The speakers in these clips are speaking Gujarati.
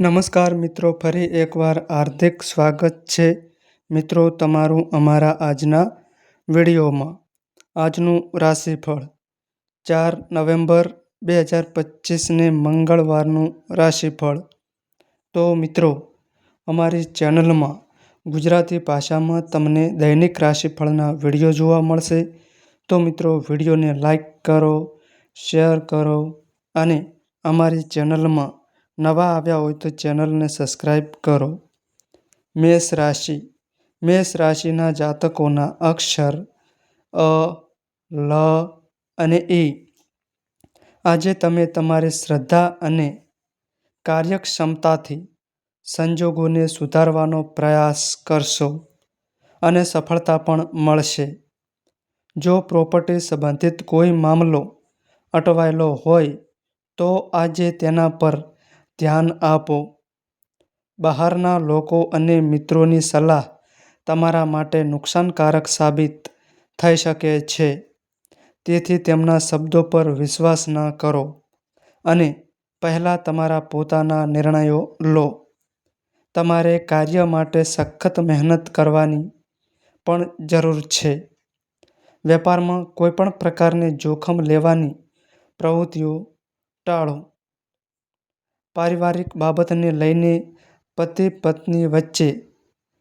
નમસ્કાર મિત્રો, ફરી એકવાર હાર્દિક સ્વાગત છે મિત્રો તમારું અમારા આજના વિડીયોમાં. આજનું રાશિફળ, ચાર નવેમ્બર બે હજાર પચીસને મંગળવારનું રાશિફળ. તો મિત્રો, અમારી ચેનલમાં ગુજરાતી ભાષામાં તમને દૈનિક રાશિફળના વીડિયો જોવા મળશે. તો મિત્રો, વિડીયોને લાઈક કરો, શેર કરો અને અમારી ચેનલમાં નવા આવ્યા હોય તો ચેનલને સબસ્ક્રાઈબ કરો. મેષ રાશિ. મેષ રાશિના જાતકોના અક્ષર અ, લ અને એ. આજે તમે તમારી શ્રદ્ધા અને કાર્યક્ષમતાથી સંજોગોને સુધારવાનો પ્રયાસ કરશો અને સફળતા પણ મળશે. જો પ્રોપર્ટી સંબંધિત કોઈ મામલો અટવાયેલો હોય તો આજે તેના પર ધ્યાન આપો. બહારના લોકો અને મિત્રોની સલાહ તમારા માટે નુકસાનકારક સાબિત થઈ શકે છે. તેથી તેમના શબ્દો પર વિશ્વાસ ન કરો અને પહેલાં તમારા પોતાના નિર્ણયો લો. તમારે કાર્ય માટે સખત મહેનત કરવાની પણ જરૂર છે. વેપારમાં કોઈપણ પ્રકારની જોખમ લેવાની પ્રવૃત્તિઓ ટાળો. પારિવારિક બાબતને લઈને પતિ પત્ની વચ્ચે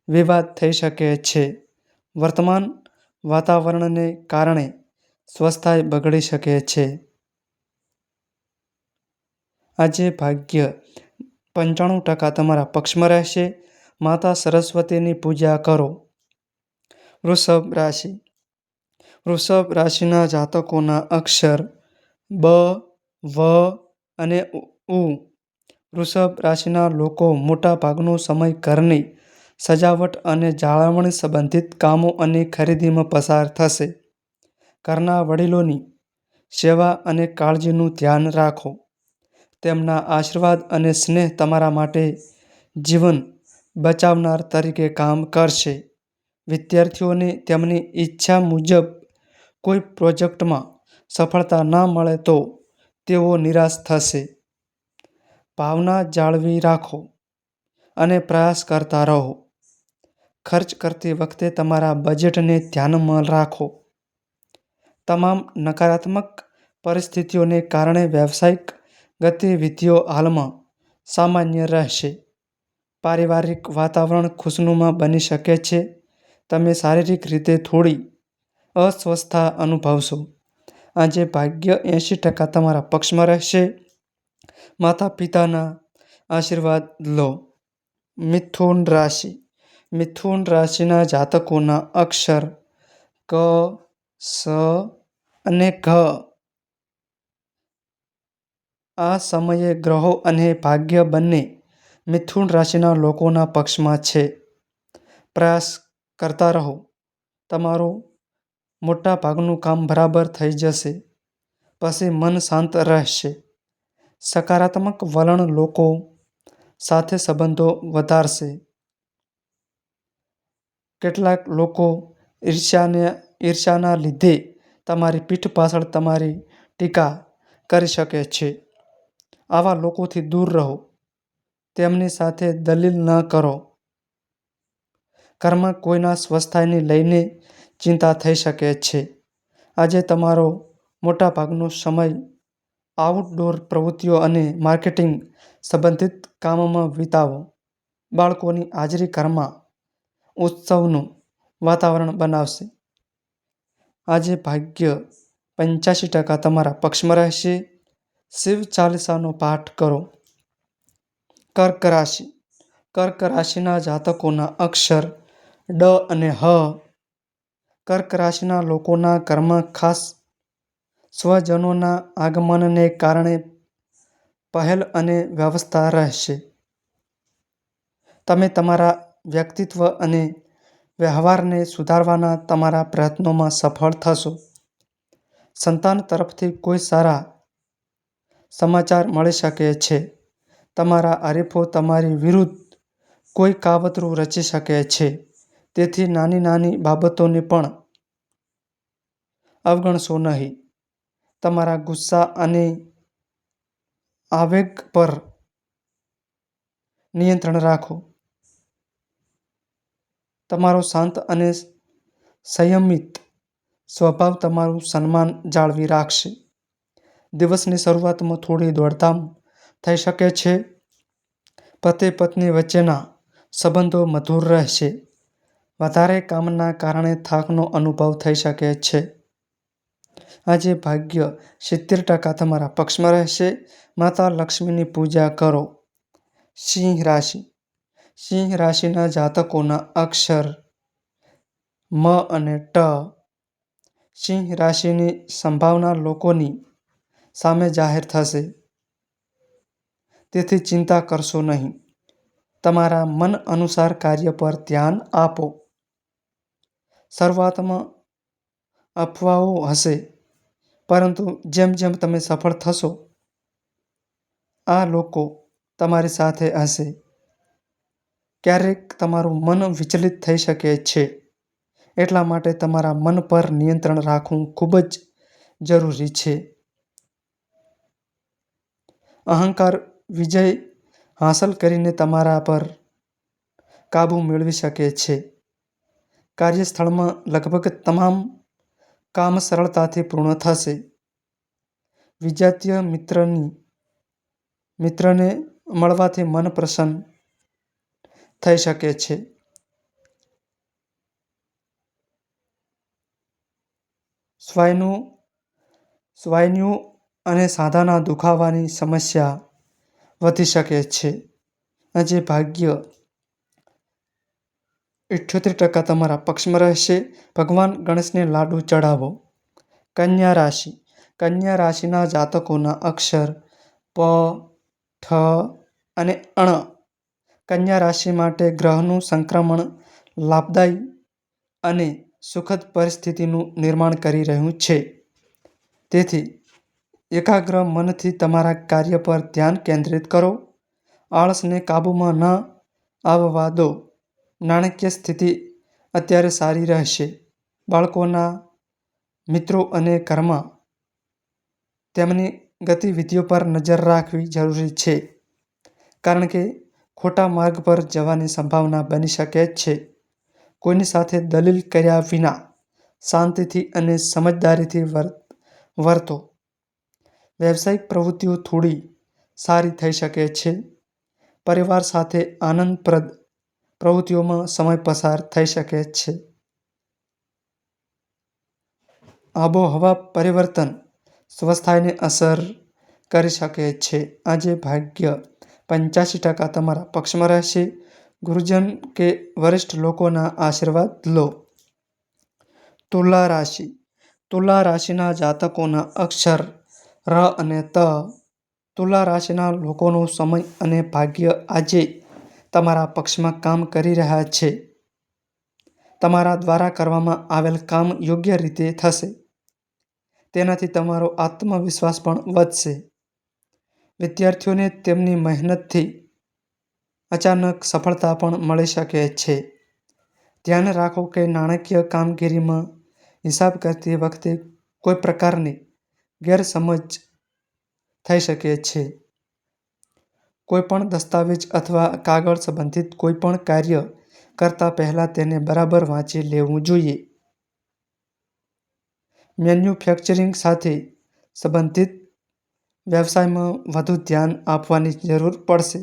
વિવાદ થઈ શકે છે. વર્તમાન વાતાવરણને કારણે સ્વસ્થાય બગડી શકે છે. આજે ભાગ્ય પંચાણું ટકા તમારા પક્ષમાં રહેશે. માતા સરસ્વતીની પૂજા કરો. વૃષભ રાશિ. વૃષભ રાશિના જાતકોના અક્ષર બ, વ અને ઉ વૃષભ રાશિના લોકો મોટા ભાગનો સમય ઘરની સજાવટ અને જાળવણી સંબંધિત કામો અને ખરીદીમાં પસાર થશે. ઘરના વડીલોની સેવા અને કાળજીનું ધ્યાન રાખો. તેમના આશીર્વાદ અને સ્નેહ તમારા માટે જીવન બચાવનાર તરીકે કામ કરશે. વિદ્યાર્થીઓને તેમની ઈચ્છા મુજબ કોઈ પ્રોજેક્ટમાં સફળતા ન મળે તો તેઓ નિરાશ થશે. ભાવના જાળવી રાખો અને પ્રયાસ કરતા રહો. ખર્ચ કરતી વખતે તમારા બજેટને ધ્યાનમાં રાખો. તમામ નકારાત્મક પરિસ્થિતિઓને કારણે વ્યવસાયિક ગતિવિધિઓ હાલમાં સામાન્ય રહેશે. પારિવારિક વાતાવરણ ખુશનુમા બની શકે છે. તમે શારીરિક રીતે થોડી અસ્વસ્થતા અનુભવશો. આજે ભાગ્ય એંશી ટકા તમારા પક્ષમાં રહેશે. માતા પિતાના આશીર્વાદ લો. મિથુન રાશિ. મિથુન રાશિના જાતકોના અક્ષર ક, સ અને ઘ. આ સમયે ગ્રહો અને ભાગ્ય બંને મિથુન રાશિના લોકોના પક્ષમાં છે. પ્રયાસ કરતા રહો. તમારું મોટા ભાગનું કામ બરાબર થઈ જશે. પછી મન શાંત રહેશે. સકારાત્મક વલણ લોકો સાથે સંબંધો વધારશે. કેટલાક લોકો ઈર્ષ્યાને, ઈર્ષ્યાના લીધે તમારી પીઠ પાછળ તમારી ટીકા કરી શકે છે. આવા લોકોથી દૂર રહો. તેમની સાથે દલીલ ન કરો. ઘરમાં કોઈના સ્વસ્થાયને લઈને ચિંતા થઈ શકે છે. આજે તમારો મોટાભાગનો સમય આઉટડોર પ્રવૃત્તિઓ અને માર્કેટિંગ સંબંધિત કામોમાં વિતાવો. બાળકોની હાજરી ઘરમાં ઉત્સવનું વાતાવરણ બનાવશે. આજે ભાગ્ય પંચ્યાસી ટકા તમારા પક્ષમાં રહેશે. શિવ ચાલીસાનો પાઠ કરો. કર્ક રાશિ. કર્ક રાશિના જાતકોના અક્ષર ડ અને હ. કર્ક રાશિના લોકોના ઘરમાં ખાસ સ્વજનોના આગમનને કારણે પહેલ અને વ્યવસ્થા રહેશે. તમે તમારા વ્યક્તિત્વ અને વ્યવહારને સુધારવાના તમારા પ્રયત્નોમાં સફળ થશો. સંતાન તરફથી કોઈ સારા સમાચાર મળી શકે છે. તમારા હરીફો તમારી વિરુદ્ધ કોઈ કાવતરું રચી શકે છે. તેથી નાની નાની બાબતોને પણ અવગણશો નહીં. તમારા ગુસ્સા અને આવેગ પર નિયંત્રણ રાખો. તમારો શાંત અને સંયમિત સ્વભાવ તમારું સન્માન જાળવી રાખશે. દિવસની શરૂઆતમાં થોડી દોડધામ થઈ શકે છે. પતિ-પત્ની વચ્ચેના સંબંધો મધુર રહેશે. વધારે કામના કારણે થાકનો અનુભવ થઈ શકે છે. આજે ભાગ્ય સિત્તેર ટકા તમારા પક્ષમાં રહેશે. માતા લક્ષ્મીની પૂજા કરો. સિંહ રાશિ: સિંહ રાશિના જાતકોના અક્ષર મ અને ટ. સિંહ રાશિની સંભાવના લોકોની સામે જાહેર થશે, તેથી ચિંતા કરશો નહીં. તમારા મન અનુસાર કાર્ય પર ધ્યાન આપો. શરૂઆતમાં અફવાઓ હશે, પરંતુ જેમ જેમ તમે સફળ થશો, આ લોકો તમારી સાથે હશે. ક્યારેક તમારું મન વિચલિત થઈ શકે છે, એટલા માટે તમારા મન પર નિયંત્રણ રાખવું ખૂબ જ જરૂરી છે. અહંકાર વિજય હાંસલ કરીને તમારા પર કાબૂ મેળવી શકે છે. કાર્યસ્થળમાં લગભગ તમામ કામ સરળતાથી પૂર્ણ થશે. વિજાતીય મિત્રને મળવાથી મન પ્રસન્ન થઈ શકે છે. સ્વાઈનુ અને સાંધાના દુખાવાની સમસ્યા વધી શકે છે. આજે ભાગ્ય ઈઠ્યોતેર ટકા તમારા પક્ષમાં રહેશે. ભગવાન ગણેશને લાડુ ચઢાવો. કન્યા રાશિ: કન્યા રાશિના જાતકોના અક્ષર પ, ઠ અને અણ કન્યા રાશિ માટે ગ્રહનું સંક્રમણ લાભદાયી અને સુખદ પરિસ્થિતિનું નિર્માણ કરી રહ્યું છે. તેથી એકાગ્ર મનથી તમારા કાર્ય પર ધ્યાન કેન્દ્રિત કરો. આળસને કાબૂમાં ન આવવા દો. નાણાકીય સ્થિતિ અત્યારે સારી રહેશે. બાળકોના મિત્રો અને ઘરમાં તેમની ગતિવિધિઓ પર નજર રાખવી જરૂરી છે, કારણ કે ખોટા માર્ગ પર જવાની સંભાવના બની શકે છે. કોઈની સાથે દલીલ કર્યા વિના શાંતિથી અને સમજદારીથી વર્તો. વ્યવસાયિક પ્રવૃત્તિઓ થોડી સારી થઈ શકે છે. પરિવાર સાથે આનંદપ્રદ પ્રવૃત્તિઓમાં સમય પસાર થઈ શકે છે. આબોહવા પરિવર્તન સ્વસ્થાયને અસર કરી શકે છે. આજે ભાગ્ય પંચ્યાસી ટકા તમારા પક્ષમાં રહેશે. ગુરુજન કે વરિષ્ઠ લોકોના આશીર્વાદ લો. તુલા રાશિ: તુલા રાશિના જાતકોના અક્ષર ર અને ત. તુલા રાશિના લોકોનો સમય અને ભાગ્ય આજે તમારા પક્ષમાં કામ કરી રહ્યા છે. તમારા દ્વારા કરવામાં આવેલ કામ યોગ્ય રીતે થશે. તેનાથી તમારો આત્મવિશ્વાસ પણ વધશે. વિદ્યાર્થીઓને તેમની મહેનતથી અચાનક સફળતા પણ મળી શકે છે. ધ્યાન રાખો કે નાણાકીય કામગીરીમાં હિસાબ કરતી વખતે કોઈ પ્રકારની ગેરસમજ થઈ શકે છે. કોઈપણ દસ્તાવેજ અથવા કાગળ સંબંધિત કોઈપણ કાર્ય કરતા પહેલાં તેને બરાબર વાંચી લેવું જોઈએ. મેન્યુફેક્ચરિંગ સાથે સંબંધિત વ્યવસાયમાં વધુ ધ્યાન આપવાની જરૂર પડશે.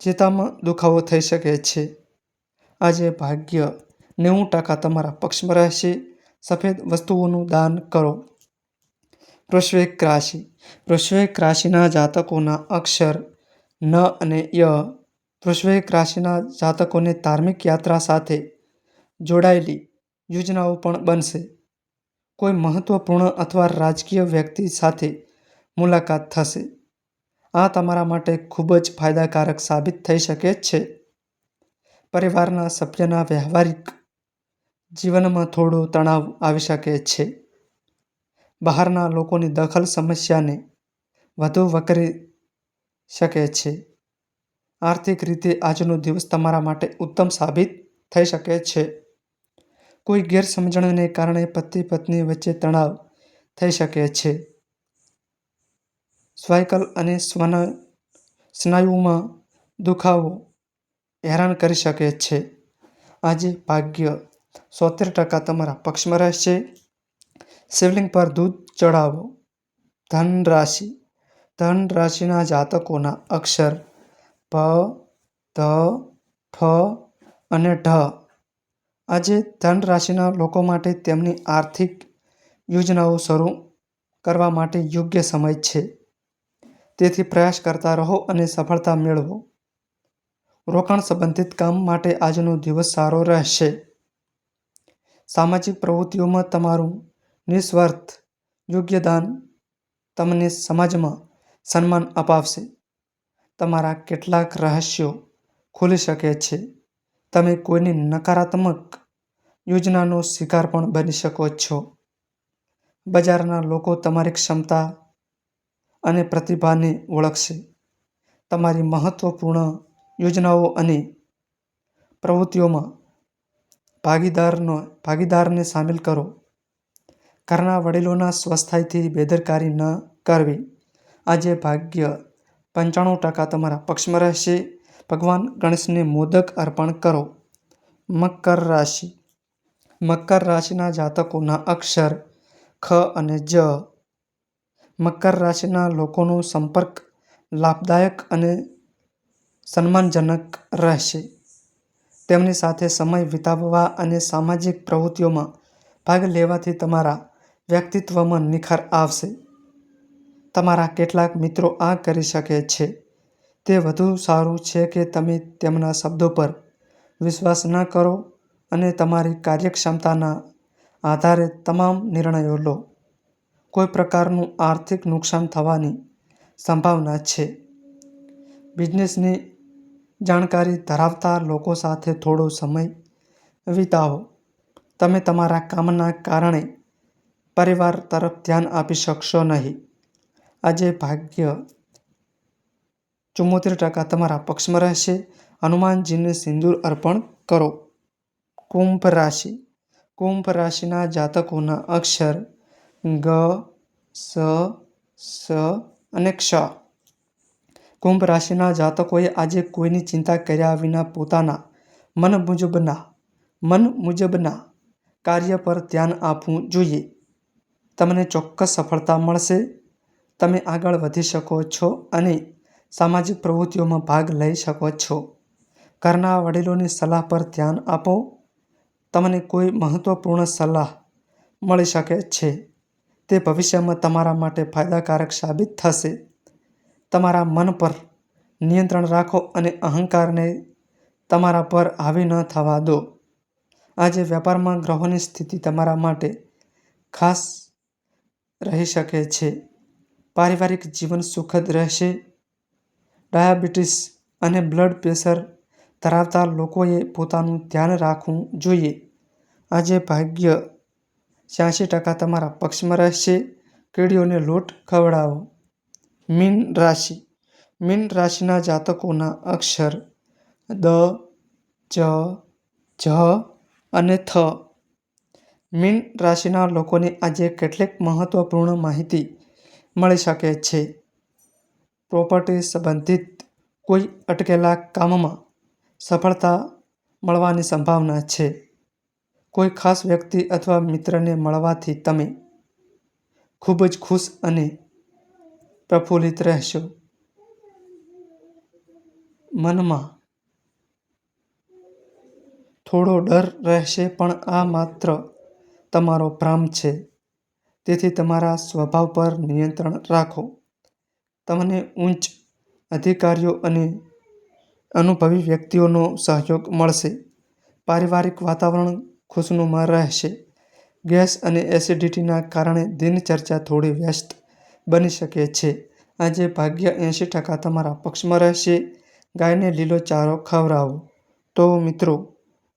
ચેતામાં દુખાવો થઈ શકે છે. આજે ભાગ્ય નેવું ટકા તમારા પક્ષમાં રહેશે. સફેદ વસ્તુઓનું દાન કરો. વૃશ્ચિક રાશિ: પૃશ્વેક રાશિના જાતકોના અક્ષર ન અને ય. પૃશ્વેક રાશિના જાતકોને ધાર્મિક યાત્રા સાથે જોડાયેલી યોજનાઓ પણ બનશે. કોઈ મહત્વપૂર્ણ અથવા રાજકીય વ્યક્તિ સાથે મુલાકાત થશે. આ તમારા માટે ખૂબ જ ફાયદાકારક સાબિત થઈ શકે છે. પરિવારના સભ્યના વ્યવહારિક જીવનમાં થોડો તણાવ આવી શકે છે. બહારના લોકોની દખલ સમસ્યાને વધુ વકરી શકે છે. આર્થિક રીતે આજનો દિવસ તમારા માટે ઉત્તમ સાબિત થઈ શકે છે. કોઈ ગેરસમજણને કારણે પતિ-પત્ની વચ્ચે તણાવ થઈ શકે છે. સ્વાયકલ અને સ્વન, સ્નાયુમાં દુખાવો હેરાન કરી શકે છે આજે ભાગ્ય સોતેર ટકા તમારા પક્ષમાં રહેશે શિવલિંગ પર દૂધ ચઢાવો. ધન રાશિ ધન રાશિના જાતકોના અક્ષર પ, ધ, ફ અને ઢ. આજે ધન રાશિના લોકો માટે તેમની આર્થિક યોજનાઓ શરૂ કરવા માટે યોગ્ય સમય છે. તેથી પ્રયાસ કરતા રહો અને સફળતા મેળવો. રોકાણ સંબંધિત કામ માટે આજનો દિવસ સારો રહેશે. સામાજિક પ્રવૃત્તિઓમાં તમારું નિસ્વાર્થ યોગ્યદાન તમને સમાજમાં સન્માન અપાવશે. તમારા કેટલાક રહસ્યો ખુલી શકે છે. તમે કોઈની નકારાત્મક યોજનાનો શિકાર પણ બની શકો છો. બજારના લોકો તમારી ક્ષમતા અને પ્રતિભાને ઓળખશે. તમારી મહત્વપૂર્ણ યોજનાઓ અને પ્રવૃત્તિઓમાં ભાગીદારનો ભાગીદારને સામેલ કરો. ઘરના વડીલોના સ્વાસ્થ્યથી બેદરકારી ન કરવી. આજે ભાગ્ય પંચાણું ટકા તમારા પક્ષમાં રહેશે. ભગવાન ગણેશને મોદક અર્પણ કરો. મકર રાશિ. મકર રાશિના જાતકોના અક્ષર ખ અને જ. મકર રાશિના લોકોનો સંપર્ક લાભદાયક અને સન્માનજનક રહેશે. તેમની સાથે સમય વિતાવવા અને સામાજિક પ્રવૃત્તિઓમાં ભાગ લેવાથી તમારા વ્યક્તિત્વમાં નિખાર આવશે. તમારા કેટલાક મિત્રો આ કરી શકે છે. તે વધુ સારું છે કે તમે તેમના શબ્દો પર વિશ્વાસ ન કરો અને તમારી કાર્યક્ષમતાના આધારે તમામ નિર્ણયો લો. કોઈ પ્રકારનું આર્થિક નુકસાન થવાની સંભાવના છે. બિઝનેસની જાણકારી ધરાવતા લોકો સાથે થોડો સમય વિતાવો. તમે તમારા કામના કારણે પરિવાર તરફ ધ્યાન આપી શકશો નહીં. આજે ભાગ્ય ચુમ્મોતેર ટકા તમારા પક્ષમાં રહેશે. હનુમાનજીને સિંદૂર અર્પણ કરો. કુંભ રાશિ. કુંભ રાશિના જાતકોના અક્ષર ગ, સ સ અને ક્ષ. કુંભ રાશિના જાતકોએ આજે કોઈની ચિંતા કર્યા વિના પોતાના મન મુજબના મન મુજબના કાર્ય પર ધ્યાન આપવું જોઈએ. તમને ચોક્કસ સફળતા મળશે. તમે આગળ વધી શકો છો અને સામાજિક પ્રવૃત્તિઓમાં ભાગ લઈ શકો છો. ઘરના વડીલોની સલાહ પર ધ્યાન આપો. તમને કોઈ મહત્વપૂર્ણ સલાહ મળી શકે છે. તે ભવિષ્યમાં તમારા માટે ફાયદાકારક સાબિત થશે. તમારા મન પર નિયંત્રણ રાખો અને અહંકારને તમારા પર હાવી ન થવા દો. આજે વેપારમાં ગ્રહોની સ્થિતિ તમારા માટે ખાસ રહી શકે છે. પારિવારિક જીવન સુખદ રહેશે. ડાયાબિટીસ અને બ્લડ પ્રેશર ધરાવતા લોકોએ પોતાનું ધ્યાન રાખવું જોઈએ. આજે ભાગ્ય છ્યાસી ટકા તમારા પક્ષમાં રહેશે. કીડીઓને લોટ ખવડાવો. મીન રાશિ. મીન રાશિના જાતકોના અક્ષર દ ચ ઝ અને થ. મીન રાશિના લોકોને આજે કેટલીક મહત્વપૂર્ણ માહિતી મળી શકે છે. પ્રોપર્ટી સંબંધિત કોઈ અટકેલા કામમાં સફળતા મળવાની સંભાવના છે. કોઈ ખાસ વ્યક્તિ અથવા મિત્રને મળવાથી તમે ખૂબ જ ખુશ અને પ્રફુલ્લિત રહેશો. મનમાં થોડો ડર રહેશે પણ આ માત્ર તમારો ભ્રમ છે. તેથી તમારા સ્વભાવ પર નિયંત્રણ રાખો. તમને ઉચ્ચ અધિકારીઓ અને અનુભવી વ્યક્તિઓનો સહયોગ મળશે. પારિવારિક વાતાવરણ ખુશનુમા રહેશે. ગેસ અને એસિડિટીના કારણે દિનચર્ચા થોડી વ્યસ્ત બની શકે છે. આજે ભાગ્ય એંસી ટકા તમારા પક્ષમાં રહેશે. ગાયને લીલો ચારો ખવડાવો. તો મિત્રો